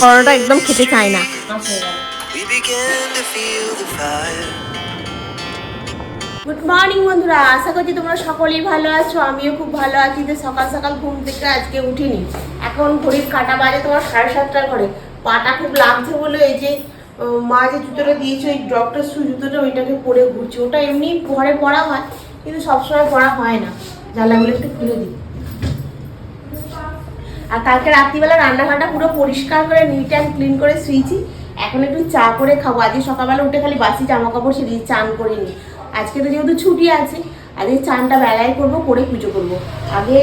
পরোটা একদম খেতে চায় না. গুড মর্নিং বন্ধুরা। আশা করছি তোমরা সকলেই ভালো আছো। আমিও খুব ভালো আছি যে সকাল সকাল ঘুম থেকে আজকে উঠিনি। এখন ঘড়ির কাটা বাজে তোমার সাড়ে সাতটার ঘরে। পাটা খুব লাগছে বলে এই যে মা যে জুতোটা দিয়েছে ওই ডক্টর শু জুতোটা ওইটাকে পরে ঘুরছে। ওটা এমনি ঘরে পড়া হয় কিন্তু সবসময় পড়া হয় না। জ্বালাগুলো একটু খুলে দিই। আর কালকে রাত্রিবেলা রান্নাঘরটা পুরো পরিষ্কার করে নিট অ্যান্ড ক্লিন করে শুয়েছি। এখন একটু চা করে খাব। আজকে সকালবেলা উঠে খালি বাসি জামা কাপড় সেদিয়ে চান করিনি। আজকে তো যেহেতু ছুটি আছে, আজকে চানটা বেলায় করব, করে পুজো করব। আগে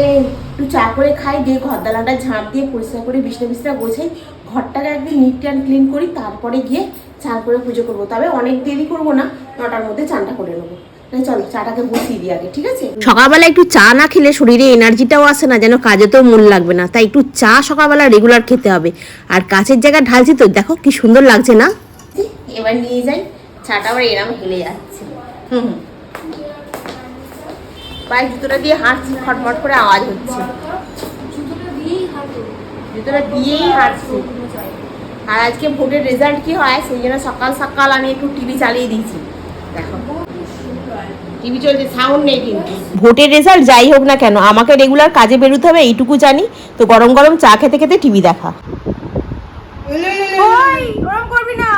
একটু চা করে খাই, দিয়ে ঘর দালানটা ঝাঁপ দিয়ে পরিষ্কার করে বিছনা বিছনা গোছাই, ঘরটাকে একদিন নিট অ্যান্ড ক্লিন করি, তারপরে গিয়ে চান করে পুজো করব। তবে অনেক দেরি করব না, নটার মধ্যে চানটা করে নেব। চলো চাটাকে বসিয়ে দিই আগে ঠিক আছে? সকালবেলা একটু চা না খেলে শরীরে এনার্জিটাও আসে না যেন কাজেতেও মন লাগবে না। তাই একটু চা সকালবেলা রেগুলার খেতে হবে। আর কাছের জায়গায় ঢালছি তো দেখো কি সুন্দর লাগছে না? এবার নিয়ে যাই চাটা আবার এরম হেলে যাচ্ছে। হুম। পায়ে জুতোটা দিয়ে হাঁটছি খটমট করে আওয়াজ হচ্ছে। জুতোটা দিয়েই হাঁটছি। আর আজকে ভোটের রেজাল্ট কি হয় সেই জন্য সকাল সকাল আমি একটু টিভি চালিয়ে দিয়েছি। দেখো। টিভি চলছে সাউন্ড নেই কিন্তু। ভোটের রেজাল্ট যাই হোক না কেন আমাকে রেগুলার কাজে বেরোতে হবে এইটুকু জানি। তো গরম গরম চা খেতে খেতে টিভি দেখা। গরম করবি না।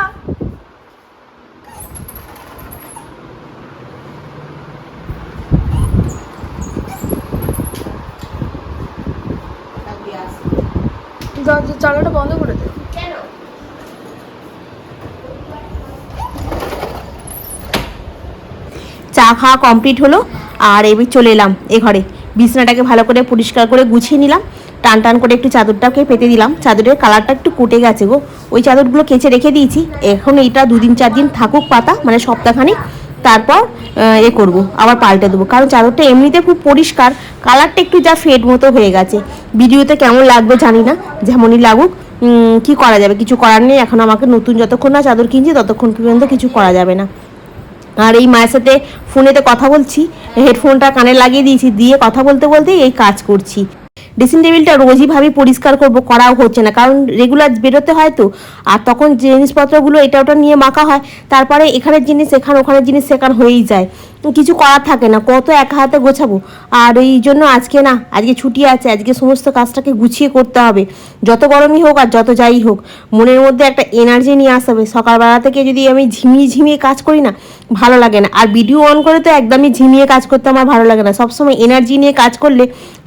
জানলাটা বন্ধ করে দে কেন চা খাওয়া কমপ্লিট হলো, আর এবার চলে এলাম এ ঘরে। বিছনাটাকে ভালো করে পরিষ্কার করে গুছিয়ে নিলাম, টান টান করে একটু চাদরটাকে পেতে দিলাম। চাদরের কালারটা একটু কুটে গেছে গো। ওই চাদরগুলো কেচে রেখে দিয়েছি। এখন এইটা দুদিন চার দিন থাকুক পাতা মানে সপ্তাহখানিক। তারপর এ করব, আবার পাল্টে দেবো। কারণ চাদরটা এমনিতে খুব পরিষ্কার কালারটা একটু যা ফেড মতো হয়ে গেছে। ভিডিওতে কেমন লাগবে জানি না, যেমনই লাগুক কি করা যাবে? কিছু করার নেই, এখন আমাকে নতুন যতক্ষণ না চাদর কিনছি, ততক্ষণ পর্যন্ত কিছু করা যাবে না। আর এই মায়ের সাথে ফোনেতে কথা বলছি হেডফোনটা কানে লাগিয়ে দিয়েছি, দিয়ে কথা বলতে বলতেই এই কাজ করছি। ড্রেসিং টেবিলটা রোজই ভাবে পরিষ্কার করব, করাও হচ্ছে না। কারণ রেগুলার বেরোতে হয় তো। আর তখন জিনিসপত্রগুলো এটা ওটা নিয়ে মাখা হয়, তারপরে এখানের জিনিস এখানে, ওখানের জিনিস সেখান হয়েই যায়। কিছু করার থাকে না, কত এক হাতে গোছাবো। আর এই জন্য আজকে না, আজকে ছুটি আছে, আজকে সমস্ত কাজটাকে গুছিয়ে করতে হবে। যত গরমই হোক আর যত যাই হোক, মনের মধ্যে একটা এনার্জি নিয়ে আসতে হবে। সকালবেলা থেকে যদি আমি ঝিমিয়ে ঝিমিয়ে কাজ করি না, ভালো লাগে না। আর ভিডিও অন করে তো একদমই ঝিমিয়ে কাজ করতে আমার ভালো লাগে না। সবসময় এনার্জি নিয়ে কাজ করলে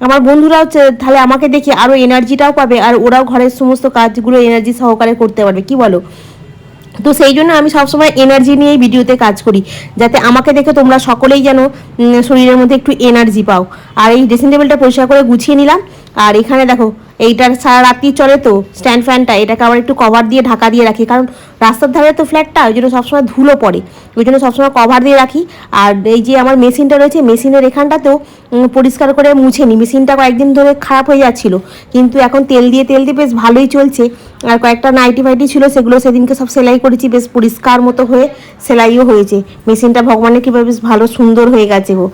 আমার বন্ধুরাও তাহলে আমাকে দেখে আরও এনার্জিটাও পাবে আর ওরাও ঘরের সমস্ত কাজগুলো এনার্জি সহকারে করতে পারবে, কি বলো? তো সেই জন্য আমি সবসময় এনার্জি নিয়েই ভিডিওতে কাজ করি, যাতে আমাকে দেখে তোমরা সকলেই যেন শরীরের মধ্যে একটু এনার্জি পাও। আর এই ড্রেসিং টেবিলটা পরিষ্কার করে গুছিয়ে নিলাম, আর এখানে দেখো এইটার সারা রাত্রি চলে তো? স্ট্যান্ড ফ্যানটা এটাকে আবার একটু কভার দিয়ে ঢাকা দিয়ে রাখি। কারণ রাস্তার ধারে তো ফ্ল্যাটটা ওই জন্য সবসময় ধুলো পড়ে। ওই জন্য সবসময় কভার দিয়ে রাখি। আর এই যে আমার মেশিনটা রয়েছে, মেশিনের এখানটাতেও পরিষ্কার করে মুছে নিই মেশিনটা কয়েকদিন ধরে খারাপ হয়ে যাচ্ছিল। কিন্তু এখন তেল দিয়ে তেল দিয়ে বেশ ভালোই চলছে। আর কয়েকটা নাইটি ফাইটি ছিল, সেগুলো সেদিনকে সব সেলাই করেছি, বেশ পরিষ্কার মতো হয়ে সেলাইও হয়েছে। মেশিনটা ভগবানের কীভাবে বেশ ভালো সুন্দর হয়ে গেছে গো।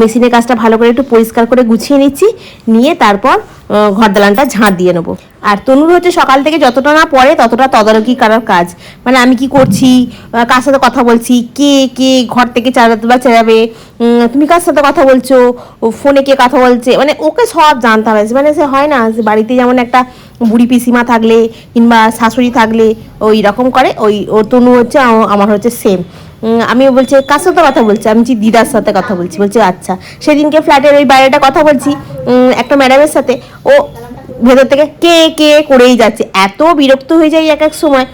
মেশিনের কাজটা ভালো করে একটু পরিষ্কার করে গুছিয়ে নিচ্ছি, নিয়ে তারপর ঘর দালানটা ঝাঁট দিয়ে নেব। আর তনুর হচ্ছে সকাল থেকে যতটা না পড়ে ততটা তদারকি করার কাজ। মানে আমি কি করছি? কার সাথে কথা বলছি? কে কে ঘর থেকে চালাতে বা চালাবে তুমি কার সাথে কথা বলছো? ও ফোনে কে কথা বলছে? মানে ওকে সব জানতে হবে। মানে সে হয় না যে বাড়িতে যেমন একটা বুড়ি পিসিমা থাকলে কিংবা শাশুড়ি থাকলে ওই রকম করে, ওই ওর তনু হচ্ছে, আমার হচ্ছে সেম আমি বলছে কার সাথে কথা বলছি? আমি দিদার সাথে কথা বলছি। বলছে আচ্ছা। সেদিনকে ফ্ল্যাটের ওই বাইরেটা কথা বলছি একটা ম্যাডামের সাথে। ও ভেতর থেকে কে কে করেই যাচ্ছে। এত বিরক্ত হয়ে যায় এক এক সময়।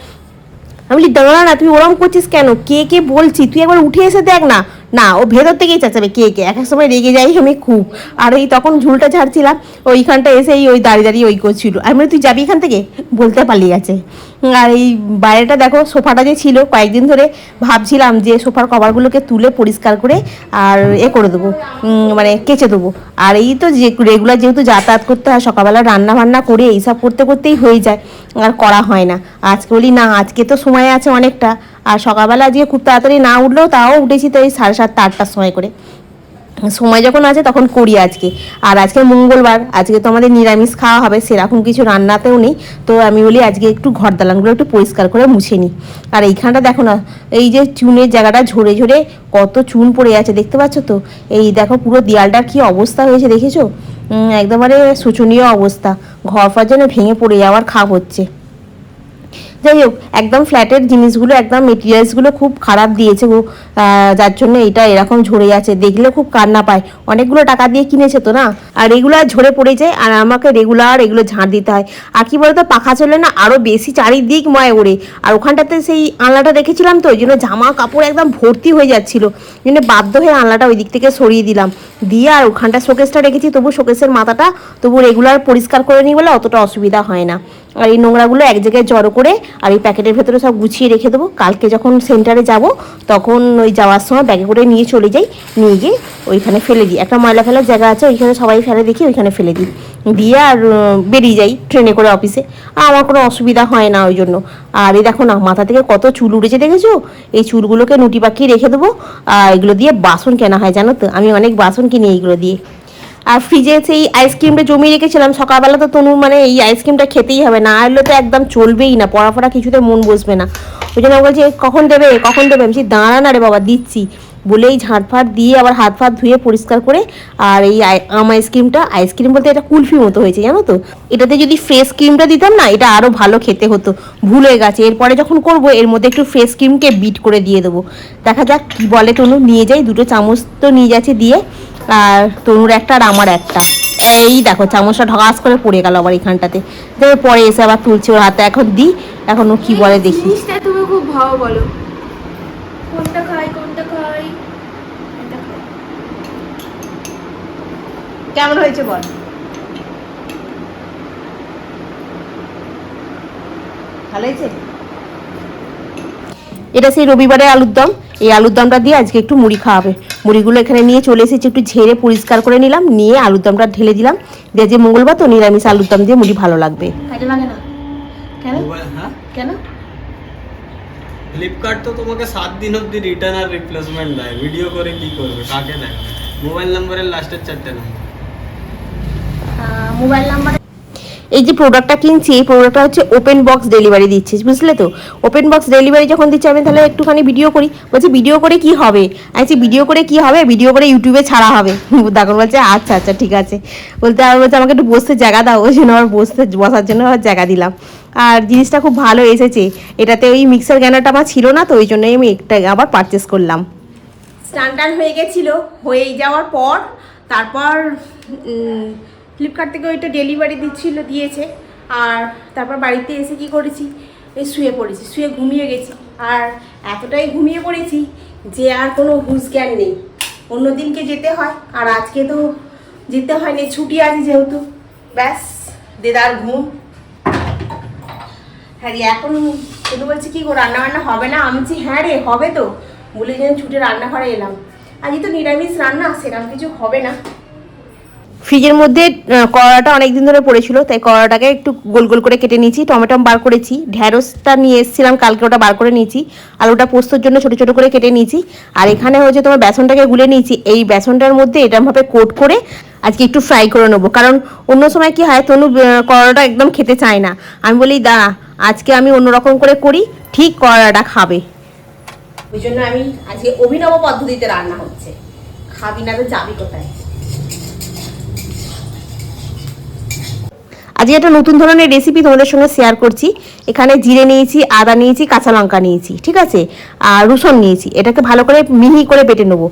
আমি বলি, দাঁড়া না, তুই ওরম করছিস কেন? কে কে বলছি? তুই একবার উঠে এসে দেখ না। না, ও ভেতর থেকেই চেঁচাবে, কে কে? এক এক সময় রেগে যাই আমি খুব। আর এই তখন ঝুলটা ঝাড়ছিলাম, ওইখানটা এসেই ওই দাঁড়িয়ে দাঁড়িয়ে ওই করছিল। আমি তুই যাবি এখান থেকে? বলতে পালিয়ে গেছে। আর এই বাইরেটা দেখো, সোফাটা যে ছিল, কয়েকদিন ধরে ভাবছিলাম যে সোফার কভারগুলোকে তুলে পরিষ্কার করে আর এ করে দেবো মানে কেচে দেবো। আর এই তো যে রেগুলার যেহেতু যাতায়াত করতে হয়, সকালবেলা রান্না বান্না করে এইসব করতে করতেই হয়ে যায়, আর করা হয় না। আজকে বলি না, আজকে তো সময় আছে অনেকটা, আর সকালবেলা আজকে খুব তাড়াতাড়ি না উঠলেও তাও উঠেছি তো এই সাড়ে সাতটা, আটটার সময় করে। সময় যখন আছে তখন করি আজকে। আর আজকে মঙ্গলবার, আজকে তো আমাদের নিরামিষ খাওয়া হবে, সেরকম কিছু রান্নাতেও নেই। তো আমি বলি আজকে একটু ঘর দালানগুলো একটু পরিষ্কার করে মুছে নিই। আর এইখানটা দেখো না, এই যে চুনের জায়গাটা ঝরে ঝরে কত চুন পড়ে আছে, দেখতে পাচ্ছ তো? এই দেখো পুরো দেয়ালটার কি অবস্থা হয়েছে, দেখেছ? একদমবারে শোচনীয় অবস্থা। ঘর ফর যেন ভেঙে পড়ে যাওয়ার খাপ হচ্ছে। যাই হোক, একদম ফ্ল্যাটের জিনিসগুলো, একদম মেটেরিয়ালসগুলো খুব খারাপ দিয়েছে গো। যার জন্য এটা এরকম ঝরে যাচ্ছে। দেখলে খুব কান্না পায়। অনেকগুলো টাকা দিয়ে কিনেছে তো না? আর রেগুলার ঝরে পড়ে যায়, আর আমাকে রেগুলার এগুলো ঝাঁট দিতে হয়। আর কি বলতো, পাখা চলে না আরও বেশি চারিদিক ময় ওড়ে। আর ওখানটাতে সেই আনলাটা দেখেছিলাম তো, ওই জন্য জামা কাপড় একদম ভর্তি হয়ে যাচ্ছিল। জন্য বাধ্য হয়ে আনলাটা ওই দিক থেকে সরিয়ে দিলাম। দিয়ে আর ওখানটা শোকেসটা রেখেছি, তবু শোকেসের মাথাটা, তবু রেগুলার পরিষ্কার করে নিই বলে অতটা অসুবিধা হয় না। আর এই নোংরাগুলো এক জায়গায় জড়ো করে আর এই প্যাকেটের ভেতরে সব গুছিয়ে রেখে দেবো। কালকে যখন সেন্টারে যাব, তখন ওই যাওয়ার সময় ব্যাগে করে নিয়ে চলে যাই। নিয়ে গিয়ে ওইখানে ফেলে দিই। একটা ময়লা ফেলার জায়গা আছে, ওইখানে সবাই ফেলে দেখি, ওইখানে ফেলে দিই। দিয়ে আর বেরিয়ে যাই ট্রেনে করে অফিসে। আর আমার কোনো অসুবিধা হয় না ওই জন্য। আর এই দেখো না, মাথা থেকে কত চুল উড়েছে দেখেছ? এই চুলগুলোকে নুটি পাকিয়ে রেখে দেবো। আর এগুলো দিয়ে বাসন কেনা হয় জানো তো? আমি অনেক বাসন কিনি এইগুলো দিয়ে। আর ফ্রিজে সেই আইসক্রিমটা জমিয়ে রেখেছিলাম। সকালবেলা তো তনু মানে এই আইসক্রিমটা খেতেই হবে না। হলে তো একদম চলবেই না, পড়াফড়া কিছুতে মন বসবে না। ওই জন্য বলছে কখন দেবে? কখন দেবে? আমি দাঁড়া না রে বাবা, দিচ্ছি। বলেই ঝাঁট ফাট দিয়ে আবার হাত ফাত ধুয়ে পরিষ্কার করে আর এই আম আইসক্রিমটা আইসক্রিম বলতে এটা কুলফি মতো হয়েছে, জানো তো? এটাতে যদি ফ্রেশ ক্রিমটা দিতাম না, এটা আরও ভালো খেতে হতো। ভুল হয়ে গেছে। এরপরে যখন করব, এর মধ্যে একটু ফ্রেশ ক্রিমকে বিট করে দিয়ে দেবো। দেখা যাক কী বলে তনু। নিয়ে যাই, দুটো চামচ তো নিয়ে যাচ্ছে দিয়ে। আর তনুর একটা আর আমার একটা। এই দেখো চামচটা ঢকাস করে পড়ে গেল আবার এখানটাতে। তারপর পরে এসে আবার তুলছে ওর হাতে। এখন দিই এখন ও কি বলে দেখি। তুমি খুব ভালো বলো। কোনটা খাই কোনটা এটা খাই। কেমন হয়েছে বল? ভালো হয়েছে? এটা সেই রবিবারের আলুর দম। এই আলুর দমটা দিয়ে আজকে একটু মুড়ি খাওয়াবে। মুড়িগুলো এখানে নিয়ে চলে এসেছি একটু ঝেড়ে পরিষ্কার করে নিলাম নিয়ে আলুর দমটা ঢেলে দিলাম। দিয়ে যে মঙ্গলবার তো নিরামিষ আলুর দম দিয়ে মুড়ি ভালো লাগবে। কাজে লাগে না। কেন? হ্যাঁ? কেন? ফ্লিপকার্ট তো তোমাকে সাত দিন অবধি রিটার্ন আর রিপ্লেসমেন্ট দেয়। ভিডিও করে কি করবে? কাকে দেয় মোবাইল নাম্বারের লাস্টের চারটে নাম্বার মোবাইল নাম্বার এই যে প্রোডাক্টটা কিনছি, এই প্রোডাক্টটা হচ্ছে ওপেন বক্স ডেলিভারি দিচ্ছিস, বুঝলে তো? ওপেন বক্স ডেলিভারি যখন দিচ্ছে, আমি তাহলে একটুখানি ভিডিও করি। বলছে ভিডিও করে কি হবে? আমি ভিডিও করে কি হবে? ভিডিও করে ইউটিউবে ছাড়া হবে। তখন বলছে আচ্ছা আচ্ছা ঠিক আছে। বলতে আর বলছে, আমাকে একটু বসতে জায়গা দাও। ওই জন্য আমার বসতে, বসার জন্য আমার জায়গা দিলাম। আর জিনিসটা খুব ভালো এসেছে। এটাতে ওই মিক্সার গ্যানারটা আমার ছিল না, তো ওই জন্যই আমি একটা আবার পারচেস করলাম। স্নান টান হয়ে গেছিল। হয়ে যাওয়ার পর, তারপর ফ্লিপকার্ট থেকে ওইটা ডেলিভারি দিচ্ছিল, দিয়েছে। আর তারপর বাড়িতে এসে কি করেছি? এই শুয়ে পড়েছি, শুয়ে ঘুমিয়ে গেছি। আর এতটাই ঘুমিয়ে পড়েছি যে আর কোনো হুঁশ জ্ঞান নেই। অন্য দিনকে যেতে হয়, আর আজকে তো যেতে হয়নি, ছুটি আছে যেহেতু। ব্যাস, দেদার ঘুম। হ্যাঁ এখন শুধু বলছি কি রান্না বান্না হবে না? আমি বলছি হ্যাঁ রে, হবে তো। বলে যেন ছুটে রান্নাঘরে এলাম। আজকে তো নিরামিষ রান্না সেরকম কিছু হবে না। ফ্রিজের মধ্যে কড়াটা অনেক দিন ধরে পড়েছিল, তাই কড়াটাকে একটু গোল গোল করে কেটে নিয়েছি, টমেটো বার করেছি ঢ্যাঁড়সটা নিয়ে এসেছিলাম, কালকে ওটা বার করে নিয়েছি, আলুটা পোস্তর জন্য ছোটো ছোটো করে কেটে নিয়েছি, আর এখানে হচ্ছে তোমার বেসনটাকে গুলে নিয়েছি, এই বেসনটার মধ্যে এরমভাবে কোট করে আজকে একটু ফ্রাই করে নেব, কারণ অন্য সময় কি হয়, তনু কড়াটা একদম খেতে চায় না, আমি বলি, দাঁড়া, আজকে আমি অন্যরকম করে করি, ঠিক কড়াটা খাবে। ওই জন্য আমি আজকে অভিনব পদ্ধতিতে রান্না হচ্ছে, খাবি না তো যাবি কোথায়? আজকে একটা নতুন ধরনের রেসিপি তোমাদের সঙ্গে শেয়ার করছি। এখানে জিরে নিয়েছি, আদা নিয়েছি, কাঁচা লঙ্কা নিয়েছি, ঠিক আছে? আর রসুন নিয়েছি। এটাকে ভালো করে মিহি করে বেটে নেব।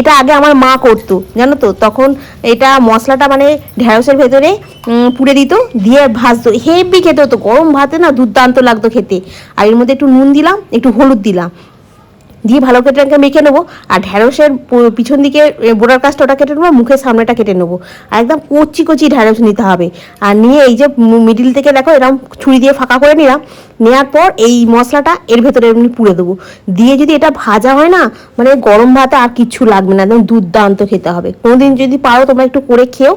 এটা আগে আমার মা করতো, জানো তো? তখন এটা মশলাটা মানে ঢেঁড়সের ভেতরে পুড়ে দিত, দিয়ে ভাজতো। হেভি খেতে হতো। গরম ভাতে না দুর্দান্ত লাগতো খেতে। আর এর মধ্যে একটু নুন দিলাম, একটু হলুদ দিলাম। দিয়ে ভালো করে এটাকে মেখে নেব। আর ঢ্যাঁড়সের পিছন দিকে বোড়ার কাজটা ওটা কেটে নেব মুখের সামনেটা কেটে নেব। আর একদম কচি কচি ঢ্যাঁড়স নিতে হবে। আর নিয়ে এই যে মিডিল থেকে দেখো এরকম ছুরি দিয়ে ফাঁকা করে নিলাম। নেওয়ার পর এই মশলাটা এর ভেতরে এমনি পুড়ে দেবো। দিয়ে যদি এটা ভাজা হয় না মানে গরম ভাতে আর কিচ্ছু লাগবে না, একদম দুর্দান্ত খেতে হবে। কোনোদিন যদি পারো তোমরা একটু করে খেও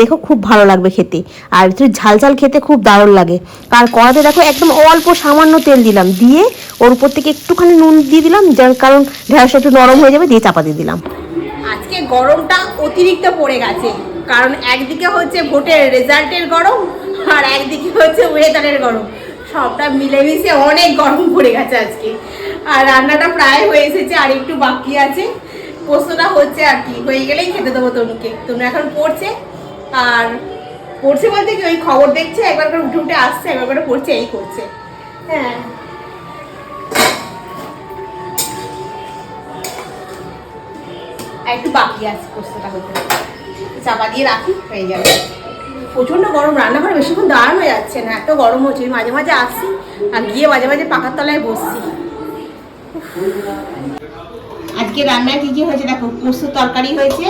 দেখো খুব ভালো লাগবে খেতে। আর একটু ঝাল ঝাল খেতে খুব দারুণ লাগে। আর কড়াতে দেখো একদম অল্প সামান্য তেল দিলাম। দিয়ে ওর উপর থেকে একটুখানি নুন দিয়ে দিলাম, যার কারণ ঢেঁড়সটা একটু নরম হয়ে যাবে, দিয়ে চাপা দিয়ে দিলাম। আজকে গরমটা অতিরিক্ত পড়ে গেছে, কারণ একদিকে হচ্ছে ভোটের রেজাল্টের গরম, আর একদিকে হচ্ছে ওয়েদারের গরম। সবটা মিলেমিশে অনেক গরম পড়ে গেছে আজকে। আর রান্নাটা প্রায় হয়ে এসেছে, আর একটু বাকি আছে। পোস্তটা হচ্ছে আর কি, হয়ে গেলেই খেতে দেবো তনুকে। তনু এখন পড়ছে, আর পড়ছে বলতে কি, ওই খবর দেখছে, একবার করে উঠে উঠে আসছে, একবার করে পড়ছে, এই করছে। হ্যাঁ। একটু বাকি আছে পোস্তটা হতে। চাপা দিয়ে রাখি, হয়ে যাবে প্রচণ্ড গরম, রান্নাঘরে বেশিক্ষণ দাঁড়ানো যাচ্ছে না, এত গরম হচ্ছে। মাঝে মাঝে আসছি আর গিয়ে মাঝে মাঝে পাকার তলায় বসছি। আজকে রান্নায় কি কি হয়েছে দেখো পোস্ত তরকারি হয়েছে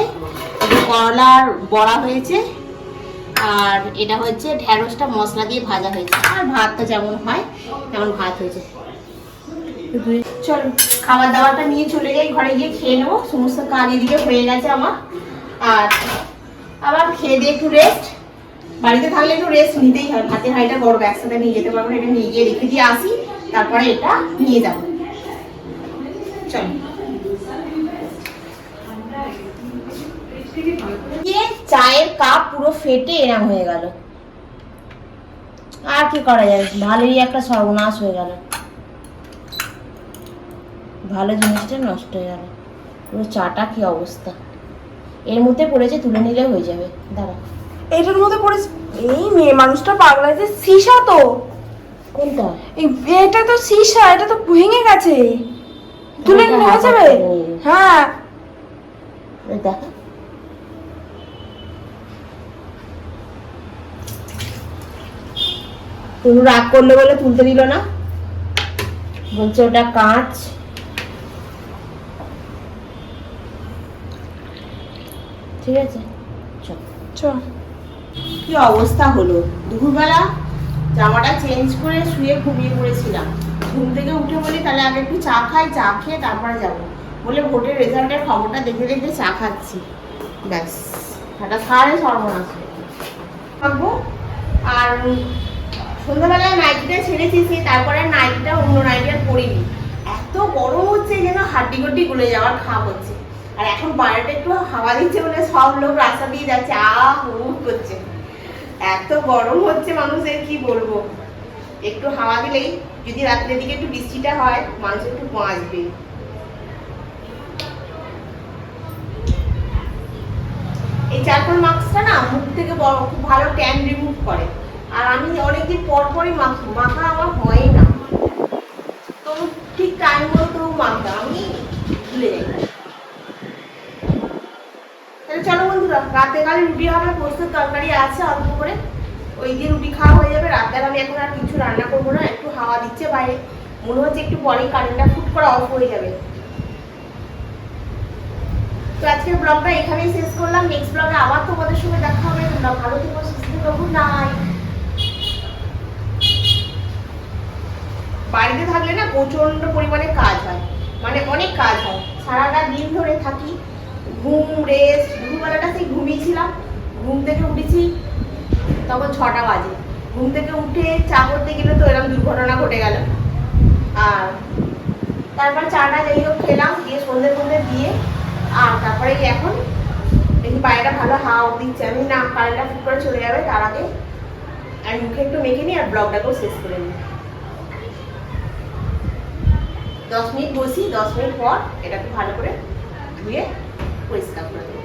করলার বড়া হয়েছে, আর এটা হচ্ছে ঢ্যাঁড়সটা মশলা দিয়ে ভাজা হয়েছে। আর ভাত তো যেমন হয়, তেমন ভাত হয়েছে। চল, খাবার দাবারটা নিয়ে চলে যাই, ঘরে গিয়ে খেয়ে নেব। সমস্ত কাজ এদিকে হয়ে গেছে আমার। আর আবার খেয়ে দিয়ে একটু রেস্ট বাড়িতে থাকলে একটু রেস্ট নিতেই হয়। ভাতের হাঁড়িটা বড় একসাথে নিয়ে যেতে পারব এটা নিয়ে গিয়ে রেখে দিয়ে আসি, তারপরে এটা নিয়ে যাব। চায়ের কাপ পুরো ফেটে এরম হয়ে গেল। আর কি করা যায়? ভালোই একটা সর্বনাশ হয়ে গেল। ভালো জিনিসটা নষ্ট হয়ে গেল। পুরো চাটা কি অবস্থা? এর মধ্যে পড়েছে, তুলে নিলে হয়ে যাবে। দাঁড়া। এটার মধ্যে পড়েছে এই মেয়ে মানুষটা পাগলা যে সীসা তো। কোনটা? এই এটা তো সীসা এটা তো ভেঙে গেছে। তুলে নিয়ে হয়ে যাবে? হাতে হ্যাঁ এই দেখা। তুমি রাগ করলে বলে তুলতে দিল না? বলছে ওটা কাঁচ। ঠিক আছে? চল। চ কি অবস্থা হলো? দুপুরবেলা জামাটা চেঞ্জ করে শুয়ে ঘুমিয়ে পড়েছিলাম। ঘুম থেকে উঠে বলি, তাহলে আগে একটু চা খাই, চা খেয়ে তারপরে যাব। বলে ভোটের রেজাল্টের খবরটা দেখে দেখে চা খাচ্ছি। ব্যাস, একটা সারে সর্বনাশ থাকব। আর সন্ধ্যাবেলায় নাইটিটা ছেড়েছি সে তারপরে নাইটিটা অন্য নাইটি আর পরিনি। এত গরম হচ্ছে যেন হাড্ডি গড্ডি গলে যাওয়ার খাপ হচ্ছে। আর এখন বাইরেটা একটু হাওয়া দিচ্ছে বলে সব লোক রাস্তা দিয়ে যাচ্ছে। আহ করছে। এত গরম হচ্ছে মানুষের, কি বলব? একটু হাওয়া দিলেই যদি রাত্রের দিকে একটু বৃষ্টিটা হয়, মানুষ একটু বাঁচবে। এই চারকোল মাস্কটা না মুখ থেকে খুব ভালো ট্যান রিমুভ করে। আর আমি অনেকদিন পর পরই মাখি, মাখা আমার হয় না। তো ঠিক টাইম মতো মাখতাম আমি ভুলে যাই তাহলে চলো বন্ধুরা রাতে কালে রুটি হবে পোস্তের তরকারি আছে অল্প করে। ওই দিয়ে রুটি খাওয়া হয়ে যাবে। রাতের আমি এখন আর কিছু রান্না করব না, একটু হাওয়া দিচ্ছে বাইরে মনে হচ্ছে একটু পরে কারেন্টটা ফুট করে অফ হয়ে যাবে। তো আজকের ব্লগটা এখানেই শেষ করলাম। নেক্সট ব্লগে আবার তোমাদের সঙ্গে দেখা হবে। তোমরা ভালো থেকো, সুস্থ থেকো নাইট বাড়িতে থাকলে না প্রচণ্ড পরিমাণে কাজ হয়। মানে অনেক কাজ হয়। সারাটা দিন ধরে থাকি। ঘুম রেস্ট দুপুরবেলাটা সেই ঘুমিয়েছিলাম ঘুম থেকে উঠেছি তখন ছটা বাজে। ঘুম থেকে উঠে চা করতে গেলে তো এরকম দুর্ঘটনা ঘটে গেল। আর তারপর চাটা যাই হোক খেলাম দিয়ে সন্ধে সন্ধে দিয়ে, আর তারপরে এখন দেখি বাইরেটা ভালো হাওয়া দিচ্ছে। আমি না কারেন্টটা ফুট করে চলে যাবে, তার আগে আর মুখে একটু মেখে নিই আর ব্লগটাকেও শেষ করে নিই। দশ মিনিট বসি, দশ মিনিট পর এটাকে ভালো করে ধুয়ে পরিষ্কার করে দেবো